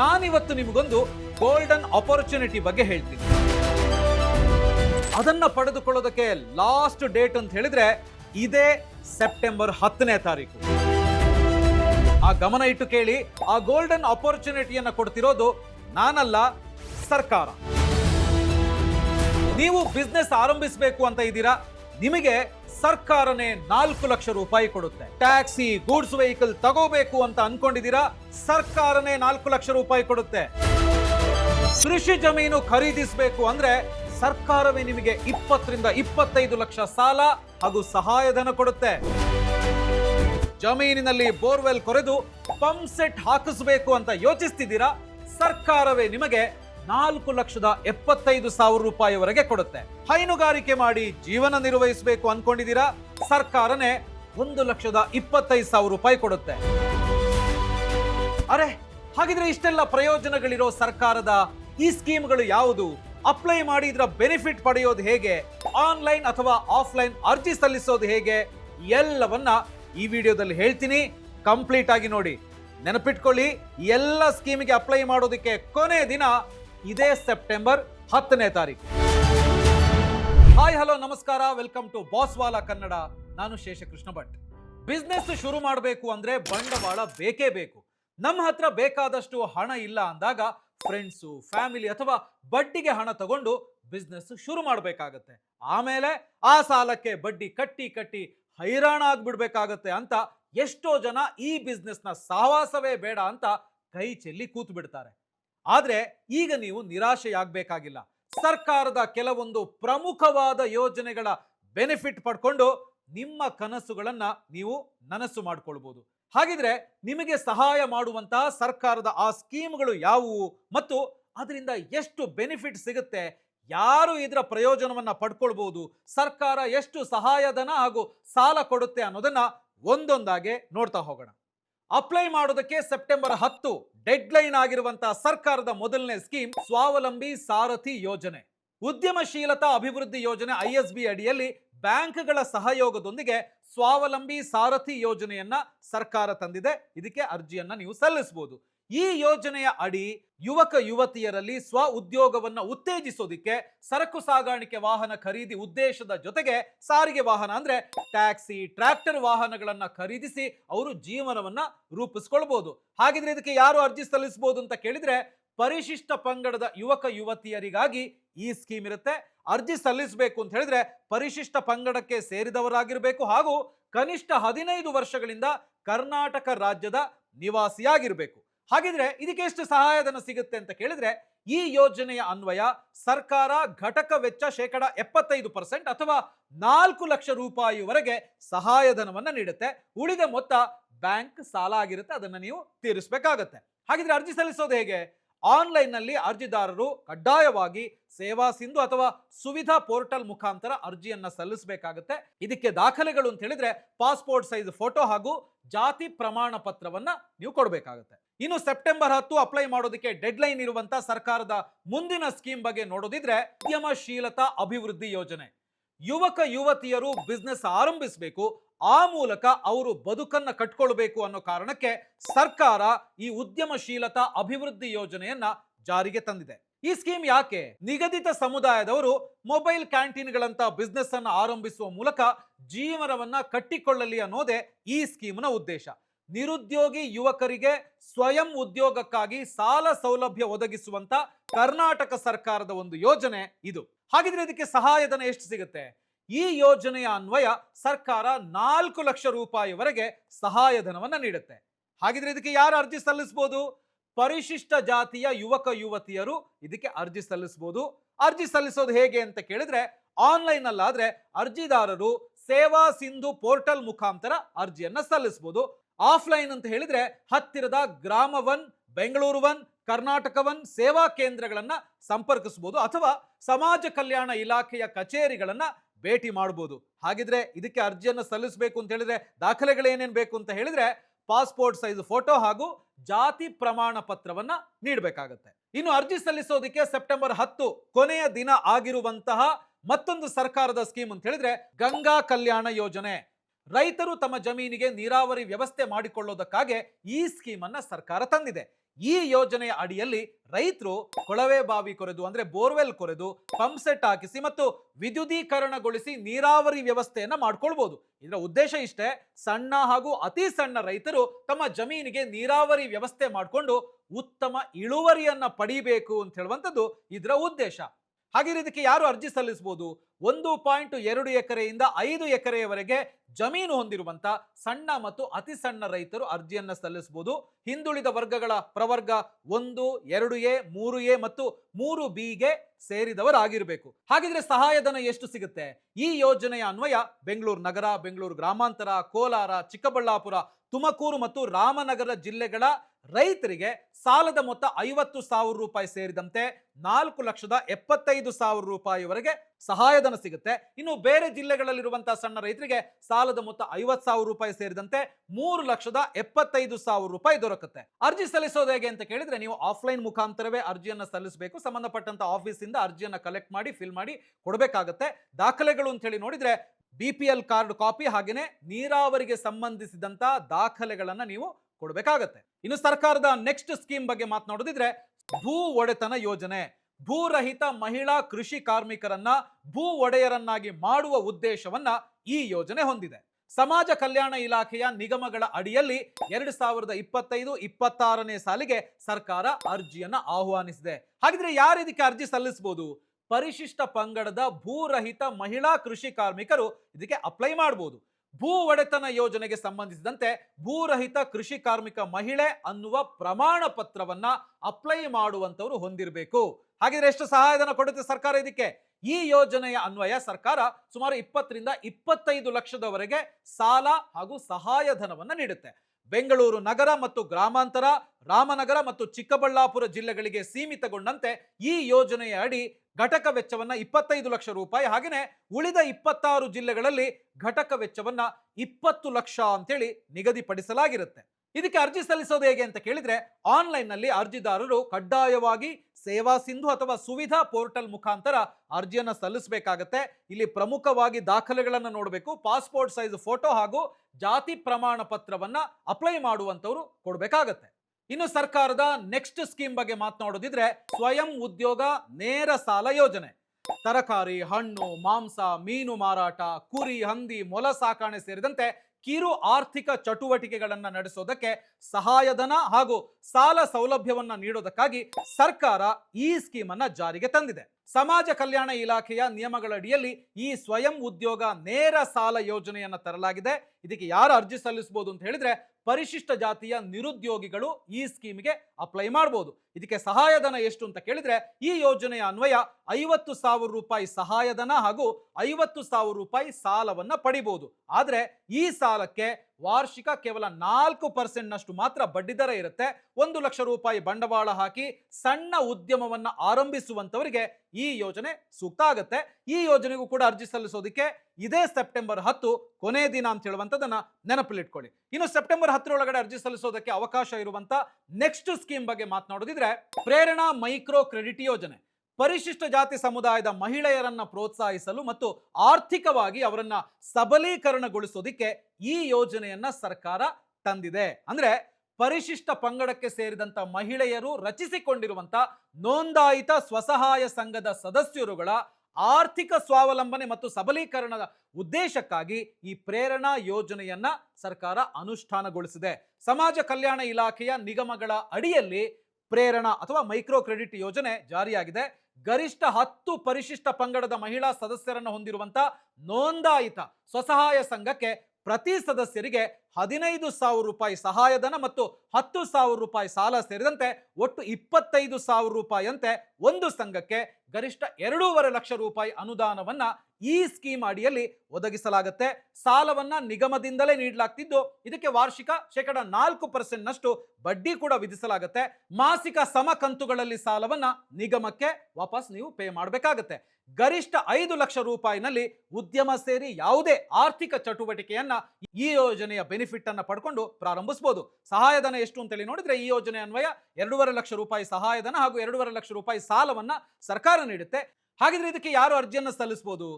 ನಾನಿವತ್ತು ನಿಮಗೊಂದು golden opportunity ಬಗ್ಗೆ ಹೇಳ್ತೀನಿ. ಅದನ್ನ ಪಡೆದುಕೊಳ್ಳೋದಕ್ಕೆ ಲಾಸ್ಟ್ ಡೇಟ್ ಅಂತ ಹೇಳಿದ್ರೆ ಇದೇ ಸೆಪ್ಟೆಂಬರ್ ಹತ್ತನೇ ತಾರೀಕು. ಆ ಗಮನ ಇಟ್ಟು ಕೇಳಿ, ಆ ಗೋಲ್ಡನ್ ಅಪರ್ಚುನಿಟಿಯನ್ನ ಕೊಡ್ತಿರೋದು ನಾನಲ್ಲ, ಸರ್ಕಾರ. ನೀವು ಬಿಸ್ನೆಸ್ ಆರಂಭಿಸಬೇಕು ಅಂತ ಇದ್ದೀರಾ? ನಿಮಗೆ ಸರ್ಕಾರನೇ ನಾಲ್ಕು ಲಕ್ಷ ರೂಪಾಯಿ ಕೊಡುತ್ತೆ. ಟ್ಯಾಕ್ಸಿ, ಗೂಡ್ಸ್ ವೆಹಿಕಲ್ ತಗೋಬೇಕು ಅಂತ ಅನ್ಕೊಂಡಿದ್ದೀರಾ? ಸರ್ಕಾರನೇ ನಾಲ್ಕು ಲಕ್ಷ ರೂಪಾಯಿ ಕೊಡುತ್ತೆ. ಕೃಷಿ ಜಮೀನು ಖರೀದಿಸಬೇಕು ಅಂದ್ರೆ ಸರ್ಕಾರವೇ ನಿಮಗೆ ಇಪ್ಪತ್ತರಿಂದ ಇಪ್ಪತ್ತೈದು ಲಕ್ಷ ಸಾಲ ಹಾಗೂ ಸಹಾಯಧನ ಕೊಡುತ್ತೆ. ಜಮೀನಿನಲ್ಲಿ ಬೋರ್ವೆಲ್ ಕೊರೆದು ಪಂಪ್ ಸೆಟ್ ಹಾಕಿಸ್ಬೇಕು ಅಂತ ಯೋಚಿಸ್ತಿದ್ದೀರಾ? ಸರ್ಕಾರವೇ ನಿಮಗೆ ನಾಲ್ಕು ಲಕ್ಷದ ಎಪ್ಪತ್ತೈದು ಸಾವಿರ ರೂಪಾಯಿವರೆಗೆ ಕೊಡುತ್ತೆ. ಹೈನುಗಾರಿಕೆ ಮಾಡಿ ಜೀವನ ನಿರ್ವಹಿಸಬೇಕು ಅನ್ಕೊಂಡಿದ್ದೀರಾ? ಸರ್ಕಾರನೇ ಒಂದು ಲಕ್ಷದ ಇಪ್ಪತ್ತೈದು ಸಾವಿರ ರೂಪಾಯಿ ಕೊಡುತ್ತೆ. ಅರೆ, ಹಾಗಿದ್ರೆ ಇಷ್ಟೆಲ್ಲ ಪ್ರಯೋಜನಗಳಿರೋ ಸರ್ಕಾರದ ಈ ಸ್ಕೀಮ್ಗಳು ಯಾವುದು? ಅಪ್ಲೈ ಮಾಡಿ ಇದರ ಬೆನಿಫಿಟ್ ಪಡೆಯೋದು ಹೇಗೆ? ಆನ್ಲೈನ್ ಅಥವಾ ಆಫ್ಲೈನ್ ಅರ್ಜಿ ಸಲ್ಲಿಸೋದು ಹೇಗೆ? ಎಲ್ಲವನ್ನ ಈ ವಿಡಿಯೋದಲ್ಲಿ ಹೇಳ್ತೀನಿ. ಕಂಪ್ಲೀಟ್ ಆಗಿ ನೋಡಿ. ನೆನಪಿಟ್ಕೊಳ್ಳಿ, ಎಲ್ಲ ಸ್ಕೀಮಿಗೆ ಅಪ್ಲೈ ಮಾಡೋದಕ್ಕೆ ಕೊನೆ ದಿನ ಇದೇ ಸೆಪ್ಟೆಂಬರ್ ಹತ್ತನೇ ತಾರೀಕು. ಹಾಯ್, ಹಲೋ, ನಮಸ್ಕಾರ. Welcome to Bosswala Kannada. ನಾನು ಶೇಷಕೃಷ್ಣ ಭಟ್. ಬಿಸ್ನೆಸ್ ಶುರು ಮಾಡಬೇಕು ಅಂದ್ರೆ ಬಂಡವಾಳ ಬೇಕೇ ಬೇಕು. ನಮ್ಮ ಹತ್ರ ಬೇಕಾದಷ್ಟು ಹಣ ಇಲ್ಲ ಅಂದಾಗ ಫ್ರೆಂಡ್ಸು, ಫ್ಯಾಮಿಲಿ ಅಥವಾ ಬಡ್ಡಿಗೆ ಹಣ ತಗೊಂಡು ಬಿಸ್ನೆಸ್ ಶುರು ಮಾಡಬೇಕಾಗತ್ತೆ. ಆಮೇಲೆ ಆ ಸಾಲಕ್ಕೆ ಬಡ್ಡಿ ಕಟ್ಟಿ ಕಟ್ಟಿ ಹೈರಾಣ ಆಗ್ಬಿಡ್ಬೇಕಾಗತ್ತೆ ಅಂತ ಎಷ್ಟೋ ಜನ ಈ ಬಿಸ್ನೆಸ್ನ ಸಹವಾಸವೇ ಬೇಡ ಅಂತ ಕೈ ಚೆಲ್ಲಿ ಕೂತ್ ಬಿಡ್ತಾರೆ ಆದ್ರೆ ಈಗ ನೀವು ನಿರಾಶೆಯಾಗಬೇಕಾಗಿಲ್ಲ. ಸರ್ಕಾರದ ಕೆಲವೊಂದು ಪ್ರಮುಖವಾದ ಯೋಜನೆಗಳ ಬೆನಿಫಿಟ್ ಪಡ್ಕೊಂಡು ನಿಮ್ಮ ಕನಸುಗಳನ್ನ ನೀವು ನನಸು ಮಾಡ್ಕೊಳ್ಬಹುದು ಹಾಗಿದ್ರೆ ನಿಮಗೆ ಸಹಾಯ ಮಾಡುವಂತಹ ಸರ್ಕಾರದ ಆ ಸ್ಕೀಮ್ಗಳು ಯಾವುವು ಮತ್ತು ಅದರಿಂದ ಎಷ್ಟು ಬೆನಿಫಿಟ್ ಸಿಗುತ್ತೆ, ಯಾರು ಇದರ ಪ್ರಯೋಜನವನ್ನ ಪಡ್ಕೊಳ್ಬೋದು, ಸರ್ಕಾರ ಎಷ್ಟು ಸಹಾಯಧನ ಹಾಗೂ ಸಾಲ ಕೊಡುತ್ತೆ ಅನ್ನೋದನ್ನ ಒಂದೊಂದಾಗೆ ನೋಡ್ತಾ ಹೋಗೋಣ. ಅಪ್ಲೈ ಮಾಡೋದಕ್ಕೆ ಸೆಪ್ಟೆಂಬರ್ ಹತ್ತು ಡೆಡ್ ಲೈನ್ ಆಗಿರುವಂತಹ ಸರ್ಕಾರದ ಮೊದಲನೇ ಸ್ಕೀಮ್ ಸ್ವಾವಲಂಬಿ ಸಾರಥಿ ಯೋಜನೆ. ಉದ್ಯಮಶೀಲತಾ ಅಭಿವೃದ್ಧಿ ಯೋಜನೆ ಐ ಎಸ್ ಬಿ ಅಡಿಯಲ್ಲಿ ಬ್ಯಾಂಕ್ಗಳ ಸಹಯೋಗದೊಂದಿಗೆ ಸ್ವಾವಲಂಬಿ ಸಾರಥಿ ಯೋಜನೆಯನ್ನ ಸರ್ಕಾರ ತಂದಿದೆ. ಇದಕ್ಕೆ ಅರ್ಜಿಯನ್ನ ನೀವು ಸಲ್ಲಿಸಬಹುದು. ಈ ಯೋಜನೆಯ ಅಡಿ ಯುವಕ ಯುವತಿಯರಲ್ಲಿ ಸ್ವ ಉದ್ಯೋಗವನ್ನು ಉತ್ತೇಜಿಸೋದಿಕ್ಕೆ ಸರಕು ಸಾಗಾಣಿಕೆ ವಾಹನ ಖರೀದಿ ಉದ್ದೇಶದ ಜೊತೆಗೆ ಸಾರಿಗೆ ವಾಹನ ಅಂದ್ರೆ ಟ್ಯಾಕ್ಸಿ, ಟ್ರ್ಯಾಕ್ಟರ್ ವಾಹನಗಳನ್ನ ಖರೀದಿಸಿ ಅವರು ಜೀವನವನ್ನ ರೂಪಿಸ್ಕೊಳ್ಬಹುದು ಹಾಗಿದ್ರೆ ಇದಕ್ಕೆ ಯಾರು ಅರ್ಜಿ ಸಲ್ಲಿಸಬಹುದು ಅಂತ ಕೇಳಿದ್ರೆ ಪರಿಶಿಷ್ಟ ಪಂಗಡದ ಯುವಕ ಯುವತಿಯರಿಗಾಗಿ ಈ ಸ್ಕೀಮ್ ಇರುತ್ತೆ. ಅರ್ಜಿ ಸಲ್ಲಿಸಬೇಕು ಅಂತ ಹೇಳಿದ್ರೆ ಪರಿಶಿಷ್ಟ ಪಂಗಡಕ್ಕೆ ಸೇರಿದವರಾಗಿರಬೇಕು ಹಾಗೂ ಕನಿಷ್ಠ ಹದಿನೈದು ವರ್ಷಗಳಿಂದ ಕರ್ನಾಟಕ ರಾಜ್ಯದ ನಿವಾಸಿಯಾಗಿರಬೇಕು. ಹಾಗಿದ್ರೆ ಇದಕ್ಕೆ ಎಷ್ಟು ಸಹಾಯಧನ ಸಿಗುತ್ತೆ ಅಂತ ಕೇಳಿದ್ರೆ ಈ ಯೋಜನೆಯ ಅನ್ವಯ ಸರ್ಕಾರ ಘಟಕ ವೆಚ್ಚ ಶೇಕಡ ಎಪ್ಪತ್ತೈದು ಪರ್ಸೆಂಟ್ ಅಥವಾ ನಾಲ್ಕು ಲಕ್ಷ ರೂಪಾಯಿವರೆಗೆ ಸಹಾಯಧನವನ್ನು ನೀಡುತ್ತೆ. ಉಳಿದ ಮೊತ್ತ ಬ್ಯಾಂಕ್ ಸಾಲ ಆಗಿರುತ್ತೆ, ಅದನ್ನು ನೀವು ತೀರಿಸಬೇಕಾಗತ್ತೆ. ಹಾಗಿದ್ರೆ ಅರ್ಜಿ ಸಲ್ಲಿಸೋದು ಹೇಗೆ? ಆನ್ಲೈನ್ನಲ್ಲಿ ಅರ್ಜಿದಾರರು ಕಡ್ಡಾಯವಾಗಿ ಸೇವಾ ಸಿಂಧು ಅಥವಾ ಸುವಿಧಾ ಪೋರ್ಟಲ್ ಮುಖಾಂತರ ಅರ್ಜಿಯನ್ನ ಸಲ್ಲಿಸಬೇಕಾಗುತ್ತೆ. ಇದಕ್ಕೆ ದಾಖಲೆಗಳು ಅಂತ ಹೇಳಿದ್ರೆ ಪಾಸ್ಪೋರ್ಟ್ ಸೈಜ್ ಫೋಟೋ ಹಾಗೂ ಜಾತಿ ಪ್ರಮಾಣ ಪತ್ರವನ್ನ ನೀವು ಕೊಡಬೇಕಾಗುತ್ತೆ. ಇನ್ನು ಸೆಪ್ಟೆಂಬರ್ ಹತ್ತು ಅಪ್ಲೈ ಮಾಡೋದಕ್ಕೆ ಡೆಡ್ ಲೈನ್ ಇರುವಂತ ಸರ್ಕಾರದ ಮುಂದಿನ ಸ್ಕೀಮ್ ಬಗ್ಗೆ ನೋಡೋದಿದ್ರೆ ಉದ್ಯಮಶೀಲತಾ ಅಭಿವೃದ್ಧಿ ಯೋಜನೆ. ಯುವಕ, ಯುವತಿಯರು ಬಿಸ್ನೆಸ್ ಆರಂಭಿಸಬೇಕು, ಆ ಮೂಲಕ ಅವರು ಬದುಕನ್ನ ಕಟ್ಕೊಳ್ಬೇಕು ಅನ್ನೋ ಕಾರಣಕ್ಕೆ ಸರ್ಕಾರ ಈ ಉದ್ಯಮಶೀಲತಾ ಅಭಿವೃದ್ಧಿ ಯೋಜನೆಯನ್ನ ಜಾರಿಗೆ ತಂದಿದೆ. ಈ ಸ್ಕೀಮ್ ಯಾಕೆ? ನಿಗದಿತ ಸಮುದಾಯದವರು ಮೊಬೈಲ್ ಕ್ಯಾಂಟೀನ್ಗಳಂತ ಬಿಸ್ನೆಸ್ ಅನ್ನು ಆರಂಭಿಸುವ ಮೂಲಕ ಜೀವನವನ್ನ ಕಟ್ಟಿಕೊಳ್ಳಲಿ ಅನ್ನೋದೇ ಈ ಸ್ಕೀಮ್ನ ಉದ್ದೇಶ. ನಿರುದ್ಯೋಗಿ ಯುವಕರಿಗೆ ಸ್ವಯಂ ಉದ್ಯೋಗಕ್ಕಾಗಿ ಸಾಲ ಸೌಲಭ್ಯ ಒದಗಿಸುವಂತ ಕರ್ನಾಟಕ ಸರ್ಕಾರದ ಒಂದು ಯೋಜನೆ ಇದು. ಹಾಗಿದ್ರೆ ಇದಕ್ಕೆ ಸಹಾಯಧನ ಎಷ್ಟು ಸಿಗುತ್ತೆ? ಈ ಯೋಜನೆಯ ಅನ್ವಯ ಸರ್ಕಾರ ನಾಲ್ಕು ಲಕ್ಷ ರೂಪಾಯಿವರೆಗೆ ಸಹಾಯಧನವನ್ನ ನೀಡುತ್ತೆ. ಹಾಗಿದ್ರೆ ಇದಕ್ಕೆ ಯಾರು ಅರ್ಜಿ ಸಲ್ಲಿಸಬಹುದು ಪರಿಶಿಷ್ಟ ಜಾತಿಯ ಯುವಕ ಯುವತಿಯರು ಇದಕ್ಕೆ ಅರ್ಜಿ ಸಲ್ಲಿಸಬಹುದು ಅರ್ಜಿ ಸಲ್ಲಿಸೋದು ಹೇಗೆ ಅಂತ ಕೇಳಿದ್ರೆ ಆನ್ಲೈನ್ ಅಲ್ಲಾದ್ರೆ ಅರ್ಜಿದಾರರು ಸೇವಾ ಸಿಂಧು ಪೋರ್ಟಲ್ ಮುಖಾಂತರ ಅರ್ಜಿಯನ್ನ ಸಲ್ಲಿಸಬಹುದು ಆಫ್ಲೈನ್ ಅಂತ ಹೇಳಿದ್ರೆ ಹತ್ತಿರದ ಗ್ರಾಮ one Bengaluru one Karnataka one ಸೇವಾ ಕೇಂದ್ರಗಳನ್ನ ಸಂಪರ್ಕಿಸಬಹುದು ಅಥವಾ ಸಮಾಜ ಕಲ್ಯಾಣ ಇಲಾಖೆಯ ಕಚೇರಿಗಳನ್ನ ಭೇಟಿ ಮಾಡಬಹುದು ಹಾಗಿದ್ರೆ ಇದಕ್ಕೆ ಅರ್ಜಿಯನ್ನು ಸಲ್ಲಿಸಬೇಕು ಅಂತ ಹೇಳಿದ್ರೆ ದಾಖಲೆಗಳು ಏನೇನು ಬೇಕು ಅಂತ ಹೇಳಿದ್ರೆ ಪಾಸ್ಪೋರ್ಟ್ ಸೈಜ್ ಫೋಟೋ ಹಾಗೂ ಜಾತಿ ಪ್ರಮಾಣ ಪತ್ರವನ್ನ ನೀಡಬೇಕಾಗತ್ತೆ. ಇನ್ನು ಅರ್ಜಿ ಸಲ್ಲಿಸೋದಕ್ಕೆ ಸೆಪ್ಟೆಂಬರ್ ಹತ್ತು ಕೊನೆಯ ದಿನ ಆಗಿರುವಂತಹ ಮತ್ತೊಂದು ಸರ್ಕಾರದ ಸ್ಕೀಮ್ ಅಂತ ಹೇಳಿದ್ರೆ ಗಂಗಾ ಕಲ್ಯಾಣ ಯೋಜನೆ. ರೈತರು ತಮ್ಮ ಜಮೀನಿಗೆ ನೀರಾವರಿ ವ್ಯವಸ್ಥೆ ಮಾಡಿಕೊಳ್ಳೋದಕ್ಕಾಗಿ ಈ ಸ್ಕೀಮ್ ಅನ್ನ ಸರ್ಕಾರ ತಂದಿದೆ. ಈ ಯೋಜನೆಯ ಅಡಿಯಲ್ಲಿ ರೈತರು ಕೊಳವೆ ಬಾವಿ ಕೊರೆದು, ಅಂದ್ರೆ ಬೋರ್ವೆಲ್ ಕೊರೆದು, ಪಂಪ್ ಸೆಟ್ ಹಾಕಿಸಿ ಮತ್ತು ವಿದ್ಯುದೀಕರಣಗೊಳಿಸಿ ನೀರಾವರಿ ವ್ಯವಸ್ಥೆಯನ್ನ ಮಾಡ್ಕೊಳ್ಬಹುದು ಇದರ ಉದ್ದೇಶ ಇಷ್ಟೇ, ಸಣ್ಣ ಹಾಗೂ ಅತಿ ಸಣ್ಣ ರೈತರು ತಮ್ಮ ಜಮೀನಿಗೆ ನೀರಾವರಿ ವ್ಯವಸ್ಥೆ ಮಾಡಿಕೊಂಡು ಉತ್ತಮ ಇಳುವರಿಯನ್ನ ಪಡಿಬೇಕು ಅಂತ ಹೇಳುವಂಥದ್ದು ಇದರ ಉದ್ದೇಶ. ಹಾಗೆ ಇದಕ್ಕೆ ಯಾರು ಅರ್ಜಿ ಸಲ್ಲಿಸಬಹುದು ಒಂದು ಪಾಯಿಂಟ್ ಎರಡು ಎಕರೆಯಿಂದ ಐದು ಎಕರೆಯವರೆಗೆ ಜಮೀನು ಹೊಂದಿರುವಂತ ಸಣ್ಣ ಮತ್ತು ಅತಿ ಸಣ್ಣ ರೈತರು ಅರ್ಜಿಯನ್ನ ಸಲ್ಲಿಸಬಹುದು ಹಿಂದುಳಿದ ವರ್ಗಗಳ ಪ್ರವರ್ಗ ಒಂದು, ಎರಡು ಎ, ಮೂರು ಎ ಮತ್ತು ಮೂರು ಬಿಗೆ ಸೇರಿದವರಾಗಿರಬೇಕು. ಹಾಗಿದ್ರೆ ಸಹಾಯಧನ ಎಷ್ಟು ಸಿಗುತ್ತೆ? ಈ ಯೋಜನೆಯ ಅನ್ವಯ ಬೆಂಗಳೂರು ನಗರ, ಬೆಂಗಳೂರು ಗ್ರಾಮಾಂತರ, ಕೋಲಾರ, ಚಿಕ್ಕಬಳ್ಳಾಪುರ, ತುಮಕೂರು ಮತ್ತು ರಾಮನಗರ ಜಿಲ್ಲೆಗಳ ರೈತರಿಗೆ ಸಾಲದ ಮೊತ್ತ ಐವತ್ತು ಸಾವಿರ ರೂಪಾಯಿ ಸೇರಿದಂತೆ ನಾಲ್ಕು ಲಕ್ಷದ ಎಪ್ಪತ್ತೈದು ಸಾವಿರ ರೂಪಾಯಿವರೆಗೆ ಸಹಾಯಧನ ಸಿಗುತ್ತೆ. ಇನ್ನು ಬೇರೆ ಜಿಲ್ಲೆಗಳಲ್ಲಿರುವಂತಹ ಸಣ್ಣ ರೈತರಿಗೆ ಸಾಲದ ಮೊತ್ತ ಐವತ್ ಸಾವಿರ ರೂಪಾಯಿ ಸೇರಿದಂತೆ ಮೂರು ಲಕ್ಷದ ಎಪ್ಪತ್ತೈದು ಸಾವಿರ ರೂಪಾಯಿ ದೊರಕುತ್ತೆ. ಅರ್ಜಿ ಸಲ್ಲಿಸೋದು ಹೇಗೆ ಅಂತ ಕೇಳಿದ್ರೆ ನೀವು ಆಫ್ಲೈನ್ ಮುಖಾಂತರವೇ ಅರ್ಜಿಯನ್ನ ಸಲ್ಲಿಸಬೇಕು. ಸಂಬಂಧಪಟ್ಟಂತ ಆಫೀಸಿಂದ ಅರ್ಜಿಯನ್ನ ಕಲೆಕ್ಟ್ ಮಾಡಿ ಫಿಲ್ ಮಾಡಿ ಕೊಡಬೇಕಾಗುತ್ತೆ. ದಾಖಲೆಗಳು ಅಂತ ಹೇಳಿ ನೋಡಿದ್ರೆ B P L card copy ಹಾಗೇನೆ ನೀರಾವರಿಗೆ ಸಂಬಂಧಿಸಿದಂತ ದಾಖಲೆಗಳನ್ನ ನೀವು ಕೊಡಬೇಕಾಗತ್ತೆ. ಇನ್ನು ಸರ್ಕಾರದ ನೆಕ್ಸ್ಟ್ ಸ್ಕೀಮ್ ಬಗ್ಗೆ ಮಾತನಾಡೋದಿದ್ರೆ ಭೂ ಒಡೆತನ ಯೋಜನೆ. ಭೂರಹಿತ ಮಹಿಳಾ ಕೃಷಿ ಕಾರ್ಮಿಕರನ್ನ ಭೂ ಒಡೆಯರನ್ನಾಗಿ ಮಾಡುವ ಉದ್ದೇಶವನ್ನ ಈ ಯೋಜನೆ ಹೊಂದಿದೆ. ಸಮಾಜ ಕಲ್ಯಾಣ ಇಲಾಖೆಯ ನಿಗಮಗಳ ಅಡಿಯಲ್ಲಿ ಎರಡು ಸಾವಿರದ ಇಪ್ಪತ್ತೈದು, ಇಪ್ಪತ್ತಾರನೇ ಸಾಲಿಗೆ ಸರ್ಕಾರ ಅರ್ಜಿಯನ್ನ ಆಹ್ವಾನಿಸಿದೆ. ಹಾಗಿದ್ರೆ ಯಾರು ಇದಕ್ಕೆ ಅರ್ಜಿ ಸಲ್ಲಿಸಬಹುದು ಪರಿಶಿಷ್ಟ ಪಂಗಡದ ಭೂರಹಿತ ಮಹಿಳಾ ಕೃಷಿ ಕಾರ್ಮಿಕರು ಇದಕ್ಕೆ ಅಪ್ಲೈ ಮಾಡಬಹುದು ಭೂ ಒಡೆತನ ಯೋಜನೆಗೆ ಸಂಬಂಧಿಸಿದಂತೆ ಭೂರಹಿತ ಕೃಷಿ ಕಾರ್ಮಿಕ ಮಹಿಳೆ ಅನ್ನುವ ಪ್ರಮಾಣ ಪತ್ರವನ್ನ ಅಪ್ಲೈ ಮಾಡುವಂತವರು ಹೊಂದಿರಬೇಕು. ಹಾಗಿದ್ರೆ ಎಷ್ಟು ಸಹಾಯಧನ ಕೊಡುತ್ತೆ ಸರ್ಕಾರ ಇದಕ್ಕೆ? ಈ ಯೋಜನೆಯ ಅನ್ವಯ ಸರ್ಕಾರ ಸುಮಾರು ಇಪ್ಪತ್ತರಿಂದ ಇಪ್ಪತ್ತೈದು ಲಕ್ಷದವರೆಗೆ ಸಾಲ ಹಾಗೂ ಸಹಾಯಧನವನ್ನ ನೀಡುತ್ತೆ. ಬೆಂಗಳೂರು ನಗರ ಮತ್ತು ಗ್ರಾಮಾಂತರ, ರಾಮನಗರ ಮತ್ತು ಚಿಕ್ಕಬಳ್ಳಾಪುರ ಜಿಲ್ಲೆಗಳಿಗೆ ಸೀಮಿತಗೊಂಡಂತೆ ಈ ಯೋಜನೆಯ ಅಡಿ ಘಟಕ ವೆಚ್ಚವನ್ನ ಇಪ್ಪತ್ತೈದು ಲಕ್ಷ ರೂಪಾಯಿ. ಹಾಗೆಯೇ ಉಳಿದ ಇಪ್ಪತ್ತಾರು ಜಿಲ್ಲೆಗಳಲ್ಲಿ ಘಟಕ ವೆಚ್ಚವನ್ನ ಇಪ್ಪತ್ತು ಲಕ್ಷ ಅಂತೇಳಿ ನಿಗದಿಪಡಿಸಲಾಗಿರುತ್ತೆ. ಇದಕ್ಕೆ ಅರ್ಜಿ ಸಲ್ಲಿಸೋದು ಹೇಗೆ ಅಂತ ಕೇಳಿದ್ರೆ ಆನ್ಲೈನ್ನಲ್ಲಿ ಅರ್ಜಿದಾರರು ಕಡ್ಡಾಯವಾಗಿ ಸೇವಾ ಸಿಂಧು ಅಥವಾ ಸುವಿಧಾ ಪೋರ್ಟಲ್ ಮುಖಾಂತರ ಅರ್ಜಿಯನ್ನು ಸಲ್ಲಿಸಬೇಕಾಗತ್ತೆ. ಇಲ್ಲಿ ಪ್ರಮುಖವಾಗಿ ದಾಖಲೆಗಳನ್ನು ನೋಡಬೇಕು. ಪಾಸ್ಪೋರ್ಟ್ ಸೈಜ್ ಫೋಟೋ ಹಾಗೂ ಜಾತಿ ಪ್ರಮಾಣ ಪತ್ರವನ್ನ ಅಪ್ಲೈ ಮಾಡುವಂತವರು ಕೊಡಬೇಕಾಗತ್ತೆ. ಇನ್ನು ಸರ್ಕಾರದ ನೆಕ್ಸ್ಟ್ ಸ್ಕೀಮ್ ಬಗ್ಗೆ ಮಾತನಾಡೋದಿದ್ರೆ ಸ್ವಯಂ ಉದ್ಯೋಗ ನೇರ ಸಾಲ ಯೋಜನೆ. ತರಕಾರಿ, ಹಣ್ಣು, ಮಾಂಸ, ಮೀನು ಮಾರಾಟ, ಕುರಿ, ಹಂದಿ, ಮೊಲ ಸಾಕಾಣೆ ಸೇರಿದಂತೆ ಕಿರು ಆರ್ಥಿಕ ಚಟುವಟಿಕೆಗಳನ್ನ ನಡೆಸೋದಕ್ಕೆ ಸಹಾಯಧನ ಹಾಗೂ ಸಾಲ ಸೌಲಭ್ಯವನ್ನ ನೀಡೋದಕ್ಕಾಗಿ ಸರ್ಕಾರ ಈ ಸ್ಕೀಮ್ ಅನ್ನ ಜಾರಿಗೆ ತಂದಿದೆ. ಸಮಾಜ ಕಲ್ಯಾಣ ಇಲಾಖೆಯ ನಿಯಮಗಳಡಿಯಲ್ಲಿ ಈ ಸ್ವಯಂ ಉದ್ಯೋಗ ನೇರ ಸಾಲ ಯೋಜನೆಯನ್ನು ತರಲಾಗಿದೆ. ಇದಕ್ಕೆ ಯಾರು ಅರ್ಜಿ ಸಲ್ಲಿಸಬಹುದು ಅಂತ ಹೇಳಿದ್ರೆ ಪರಿಶಿಷ್ಟ ಜಾತಿಯ ನಿರುದ್ಯೋಗಿಗಳು ಈ ಸ್ಕೀಮ್ಗೆ ಅಪ್ಲೈ ಮಾಡಬಹುದು ಇದಕ್ಕೆ ಸಹಾಯಧನ ಎಷ್ಟು ಅಂತ ಕೇಳಿದ್ರೆ ಈ ಯೋಜನೆಯ ಅನ್ವಯ ಐವತ್ತು ಸಾವಿರ ರೂಪಾಯಿ ಸಹಾಯಧನ ಹಾಗೂ ಐವತ್ತು ಸಾವಿರ ರೂಪಾಯಿ ಸಾಲವನ್ನ ಪಡಿಬಹುದು ಆದ್ರೆ ಈ ಸಾಲಕ್ಕೆ ವಾರ್ಷಿಕ ಕೇವಲ ನಾಲ್ಕು ಪರ್ಸೆಂಟ್ ನಷ್ಟು ಮಾತ್ರ ಬಡ್ಡಿದರ ಇರುತ್ತೆ. ಒಂದು ಲಕ್ಷ ರೂಪಾಯಿ ಬಂಡವಾಳ ಹಾಕಿ ಸಣ್ಣ ಉದ್ಯಮವನ್ನ ಆರಂಭಿಸುವಂತವರಿಗೆ ಈ ಯೋಜನೆ ಸೂಕ್ತ ಆಗುತ್ತೆ. ಈ ಯೋಜನೆಗೂ ಕೂಡ ಅರ್ಜಿ ಸಲ್ಲಿಸೋದಕ್ಕೆ ಇದೇ ಸೆಪ್ಟೆಂಬರ್ ಹತ್ತು ಕೊನೆ ದಿನ ಅಂತ ಹೇಳುವಂತದನ್ನ ನೆನಪಲ್ಲಿಟ್ಕೊಳ್ಳಿ ಇನ್ನು ಸೆಪ್ಟೆಂಬರ್ ಹತ್ತರೊಳಗಡೆ ಅರ್ಜಿ ಸಲ್ಲಿಸೋದಕ್ಕೆ ಅವಕಾಶ ಇರುವಂತ ನೆಕ್ಸ್ಟ್ ಸ್ಕೀಮ್ ಬಗ್ಗೆ ಮಾತನಾಡೋದಿದ್ರೆ ಪ್ರೇರಣಾ ಮೈಕ್ರೋ ಕ್ರೆಡಿಟ್ ಯೋಜನೆ. ಪರಿಶಿಷ್ಟ ಜಾತಿ ಸಮುದಾಯದ ಮಹಿಳೆಯರನ್ನ ಪ್ರೋತ್ಸಾಹಿಸಲು ಮತ್ತು ಆರ್ಥಿಕವಾಗಿ ಅವರನ್ನ ಸಬಲೀಕರಣಗೊಳಿಸೋದಿಕ್ಕೆ ಈ ಯೋಜನೆಯನ್ನ ಸರ್ಕಾರ ತಂದಿದೆ. ಅಂದ್ರೆ ಪರಿಶಿಷ್ಟ ಪಂಗಡಕ್ಕೆ ಸೇರಿದಂತ ಮಹಿಳೆಯರು ರಚಿಸಿಕೊಂಡಿರುವಂತ ನೋಂದಾಯಿತ ಸ್ವಸಹಾಯ ಸಂಘದ ಸದಸ್ಯರುಗಳ ಆರ್ಥಿಕ ಸ್ವಾವಲಂಬನೆ ಮತ್ತು ಸಬಲೀಕರಣದ ಉದ್ದೇಶಕ್ಕಾಗಿ ಈ ಪ್ರೇರಣಾ ಯೋಜನೆಯನ್ನ ಸರ್ಕಾರ ಅನುಷ್ಠಾನಗೊಳಿಸಿದೆ. ಸಮಾಜ ಕಲ್ಯಾಣ ಇಲಾಖೆಯ ನಿಗಮಗಳ ಅಡಿಯಲ್ಲಿ ಪ್ರೇರಣಾ ಅಥವಾ ಮೈಕ್ರೋ ಕ್ರೆಡಿಟ್ ಯೋಜನೆ ಜಾರಿಯಾಗಿದೆ. ಗರಿಷ್ಠ ಹತ್ತು ಪರಿಶಿಷ್ಟ ಪಂಗಡದ ಮಹಿಳಾ ಸದಸ್ಯರನ್ನು ಹೊಂದಿರುವಂತ ನೋಂದಾಯಿತ ಸ್ವಸಹಾಯ ಸಂಘಕ್ಕೆ ಪ್ರತಿ ಸದಸ್ಯರಿಗೆ ಹದಿನೈದು ಸಾವಿರ ರೂಪಾಯಿ ಸಹಾಯಧನ ಮತ್ತು ಹತ್ತು ಸಾವಿರ ರೂಪಾಯಿ ಸಾಲ ಸೇರಿದಂತೆ ಒಟ್ಟು ಇಪ್ಪತ್ತೈದು ಸಾವಿರ ರೂಪಾಯಿಯಂತೆ ಒಂದು ಸಂಘಕ್ಕೆ ಗರಿಷ್ಠ ಎರಡೂವರೆ ಲಕ್ಷ ರೂಪಾಯಿ ಅನುದಾನವನ್ನ ಈ ಸ್ಕೀಮ್ ಅಡಿಯಲ್ಲಿ ಒದಗಿಸಲಾಗುತ್ತೆ. ಸಾಲವನ್ನ ನಿಗಮದಿಂದಲೇ ನೀಡಲಾಗ್ತಿದ್ದು, ಇದಕ್ಕೆ ವಾರ್ಷಿಕ ಶೇಕಡ ನಾಲ್ಕು ಪರ್ಸೆಂಟ್ ನಷ್ಟು ಬಡ್ಡಿ ಕೂಡ ವಿಧಿಸಲಾಗುತ್ತೆ. ಮಾಸಿಕ ಸಮ ಕಂತುಗಳಲ್ಲಿ ಸಾಲವನ್ನ ನಿಗಮಕ್ಕೆ ವಾಪಸ್ ನೀವು ಪೇ ಮಾಡಬೇಕಾಗತ್ತೆ. ಗರಿಷ್ಠ ಐದು ಲಕ್ಷ ರೂಪಾಯಿನಲ್ಲಿ ಉದ್ಯಮ ಸೇರಿ ಯಾವುದೇ ಆರ್ಥಿಕ ಚಟುವಟಿಕೆಯನ್ನ ಈ ಯೋಜನೆಯ ಬೆನಿಫಿಟ್ ಅನ್ನ ಪಡ್ಕೊಂಡು ಪ್ರಾರಂಭಿಸಬಹುದು ಸಹಾಯಧನ ಎಷ್ಟು ಅಂತೇಳಿ ನೋಡಿದ್ರೆ ಈ ಯೋಜನೆ ಅನ್ವಯ ಎರಡೂವರೆ ಲಕ್ಷ ರೂಪಾಯಿ ಸಹಾಯಧನ ಹಾಗೂ ಎರಡೂವರೆ ಲಕ್ಷ ರೂಪಾಯಿ ಸಾಲವನ್ನ ಸರ್ಕಾರ ನೀಡುತ್ತೆ. ಹಾಗಿದ್ರೆ ಇದಕ್ಕೆ ಯಾರು ಅರ್ಜಿಯನ್ನು ಸಲ್ಲಿಸಬಹುದು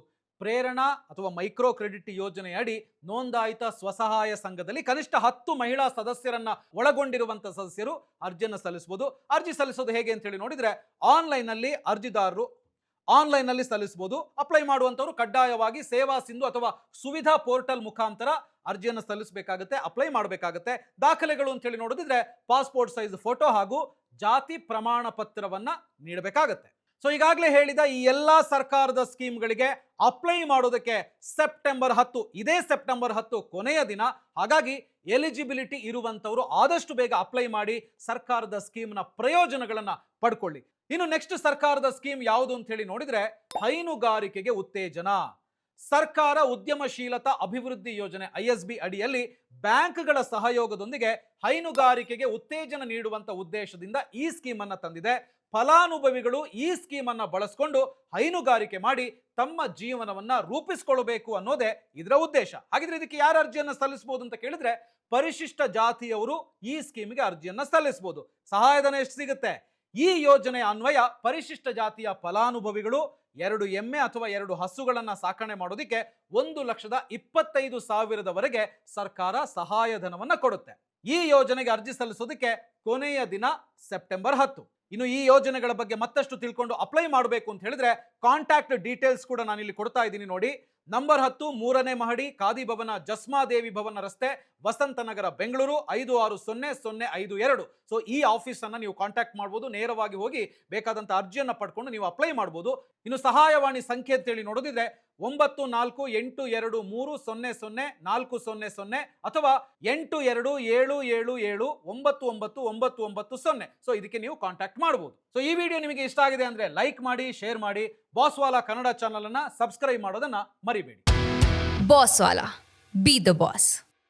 ಪ್ರೇರಣಾ ಅಥವಾ ಮೈಕ್ರೋ ಕ್ರೆಡಿಟ್ ಯೋಜನೆಯಡಿ ನೋಂದಾಯಿತ ಸ್ವಸಹಾಯ ಸಂಘದಲ್ಲಿ ಕನಿಷ್ಠ ಹತ್ತು ಮಹಿಳಾ ಸದಸ್ಯರನ್ನ ಒಳಗೊಂಡಿರುವಂತ ಸದಸ್ಯರು ಅರ್ಜಿಯನ್ನು ಸಲ್ಲಿಸಬಹುದು ಅರ್ಜಿ ಸಲ್ಲಿಸೋದು ಹೇಗೆ ಅಂತ ಹೇಳಿ ನೋಡಿದ್ರೆ ಆನ್ಲೈನ್ ಅಲ್ಲಿ ಅರ್ಜಿದಾರರು ಆನ್ಲೈನ್ನಲ್ಲಿ ಸಲ್ಲಿಸಬಹುದು. ಅಪ್ಲೈ ಮಾಡುವಂತವರು ಕಡ್ಡಾಯವಾಗಿ ಸೇವಾ ಸಿಂಧು ಅಥವಾ ಸುವಿಧಾ ಪೋರ್ಟಲ್ ಮುಖಾಂತರ ಅರ್ಜಿಯನ್ನು ಸಲ್ಲಿಸಬೇಕಾಗುತ್ತೆ, ಅಪ್ಲೈ ಮಾಡಬೇಕಾಗುತ್ತೆ. ದಾಖಲೆಗಳು ಅಂತ ಹೇಳಿ ನೋಡಿದ್ರೆ ಪಾಸ್ಪೋರ್ಟ್ ಸೈಜ್ ಫೋಟೋ ಹಾಗೂ ಜಾತಿ ಪ್ರಮಾಣ ಪತ್ರವನ್ನ ನೀಡಬೇಕಾಗತ್ತೆ. ಸೊ, ಈಗಾಗಲೇ ಹೇಳಿದ ಈ ಎಲ್ಲಾ ಸರ್ಕಾರದ ಸ್ಕೀಮ್ಗಳಿಗೆ ಅಪ್ಲೈ ಮಾಡೋದಕ್ಕೆ ಸೆಪ್ಟೆಂಬರ್ ಹತ್ತು, ಇದೇ ಸೆಪ್ಟೆಂಬರ್ ಹತ್ತು ಕೊನೆಯ ದಿನ. ಹಾಗಾಗಿ ಎಲಿಜಿಬಿಲಿಟಿ ಇರುವಂತವರು ಆದಷ್ಟು ಬೇಗ ಅಪ್ಲೈ ಮಾಡಿ ಸರ್ಕಾರದ ಸ್ಕೀಮ್ನ ಪ್ರಯೋಜನಗಳನ್ನ ಪಡ್ಕೊಳ್ಳಿ. ಇನ್ನು ನೆಕ್ಸ್ಟ್ ಸರ್ಕಾರದ ಸ್ಕೀಮ್ ಯಾವುದು ಅಂತ ಹೇಳಿ ನೋಡಿದ್ರೆ ಹೈನುಗಾರಿಕೆಗೆ ಉತ್ತೇಜನ. ಸರ್ಕಾರ ಉದ್ಯಮಶೀಲತಾ ಅಭಿವೃದ್ಧಿ ಯೋಜನೆ ಐ ಎಸ್ ಬಿ ಅಡಿಯಲ್ಲಿ ಬ್ಯಾಂಕ್ಗಳ ಸಹಯೋಗದೊಂದಿಗೆ ಹೈನುಗಾರಿಕೆಗೆ ಉತ್ತೇಜನ ನೀಡುವಂತ ಉದ್ದೇಶದಿಂದ ಈ ಸ್ಕೀಮ್ ಅನ್ನ ತಂದಿದೆ. ಫಲಾನುಭವಿಗಳು ಈ ಸ್ಕೀಮ್ ಅನ್ನ ಬಳಸ್ಕೊಂಡು ಹೈನುಗಾರಿಕೆ ಮಾಡಿ ತಮ್ಮ ಜೀವನವನ್ನ ರೂಪಿಸಿಕೊಳ್ಳಬೇಕು ಅನ್ನೋದೇ ಇದರ ಉದ್ದೇಶ. ಹಾಗಿದ್ರೆ ಇದಕ್ಕೆ ಯಾರು ಅರ್ಜಿಯನ್ನು ಸಲ್ಲಿಸಬಹುದು ಅಂತ ಕೇಳಿದ್ರೆ ಪರಿಶಿಷ್ಟ ಜಾತಿಯವರು ಈ ಸ್ಕೀಮ್ಗೆ ಅರ್ಜಿಯನ್ನ ಸಲ್ಲಿಸಬಹುದು ಸಹಾಯಧನ ಎಷ್ಟು ಸಿಗುತ್ತೆ? ಈ ಯೋಜನೆಯ ಅನ್ವಯ ಪರಿಶಿಷ್ಟ ಜಾತಿಯ ಫಲಾನುಭವಿಗಳು ಎರಡು ಎಮ್ಮೆ ಅಥವಾ ಎರಡು ಹಸುಗಳನ್ನ ಸಾಕಣೆ ಮಾಡೋದಕ್ಕೆ ಒಂದು ಲಕ್ಷದ ಇಪ್ಪತ್ತೈದು ಸಾವಿರದವರೆಗೆ ಸರ್ಕಾರ ಸಹಾಯಧನವನ್ನ ಕೊಡುತ್ತೆ. ಈ ಯೋಜನೆಗೆ ಅರ್ಜಿ ಸಲ್ಲಿಸೋದಕ್ಕೆ ಕೊನೆಯ ದಿನ ಸೆಪ್ಟೆಂಬರ್ ಹತ್ತು. ಇನ್ನು ಈ ಯೋಜನೆಗಳ ಬಗ್ಗೆ ಮತ್ತಷ್ಟು ತಿಳ್ಕೊಂಡು ಅಪ್ಲೈ ಮಾಡಬೇಕು ಅಂತ ಹೇಳಿದ್ರೆ ಕಾಂಟ್ಯಾಕ್ಟ್ ಡೀಟೇಲ್ಸ್ ಕೂಡ ನಾನು ಇಲ್ಲಿ ಕೊಡ್ತಾ ಇದ್ದೀನಿ ನೋಡಿ. ನಂಬರ್ ಹತ್ತು ಮೂರನೇ ಮಹಡಿ ಖಾದಿ ಭವನ ಜಸ್ಮಾದೇವಿ ಭವನ ರಸ್ತೆ ವಸಂತನಗರ ಬೆಂಗಳೂರು, ಐದು ಆರು ಸೊನ್ನೆ ಸೊನ್ನೆ ಐದು ಎರಡು. ಸೊ ಈ ಆಫೀಸನ್ನು ನೀವು ಕಾಂಟ್ಯಾಕ್ಟ್ ಮಾಡ್ಬೋದು, ನೇರವಾಗಿ ಹೋಗಿ ಬೇಕಾದಂಥ ಅರ್ಜಿಯನ್ನು ಪಡ್ಕೊಂಡು ನೀವು ಅಪ್ಲೈ ಮಾಡ್ಬೋದು. ಇನ್ನು ಸಹಾಯವಾಣಿ ಸಂಖ್ಯೆ ಅಂತೇಳಿ ನೋಡೋದಿದ್ರೆ ಒಂಬತ್ತು, ನಾಲ್ಕು, ಎಂಟು, ಎರಡು, ಮೂರು, ಸೊನ್ನೆ ಸೊನ್ನೆ, ನಾಲ್ಕು, ಸೊನ್ನೆ ಸೊನ್ನೆ, ಅಥವಾ ಎಂಟು, ಎರಡು, ಏಳು ಏಳು ಏಳು, ಒಂಬತ್ತು ಒಂಬತ್ತು ಒಂಬತ್ತು ಒಂಬತ್ತು, ಸೊನ್ನೆ. ಸೊ ಇದಕ್ಕೆ ನೀವು ಕಾಂಟ್ಯಾಕ್ಟ್ ಮಾಡಬಹುದು ಸೊ ಈ ವಿಡಿಯೋ ನಿಮಗೆ ಇಷ್ಟ ಆಗಿದೆ ಅಂದ್ರೆ ಲೈಕ್ ಮಾಡಿ ಶೇರ್ ಮಾಡಿ ಬಾಸ್ವಾಲಾ ಕನ್ನಡ ಚಾನಲ್ ಅನ್ನ ಸಬ್ಸ್ಕ್ರೈಬ್ ಮಾಡೋದನ್ನ ಮರಿಬೇಡಿ. Bosswala be the boss.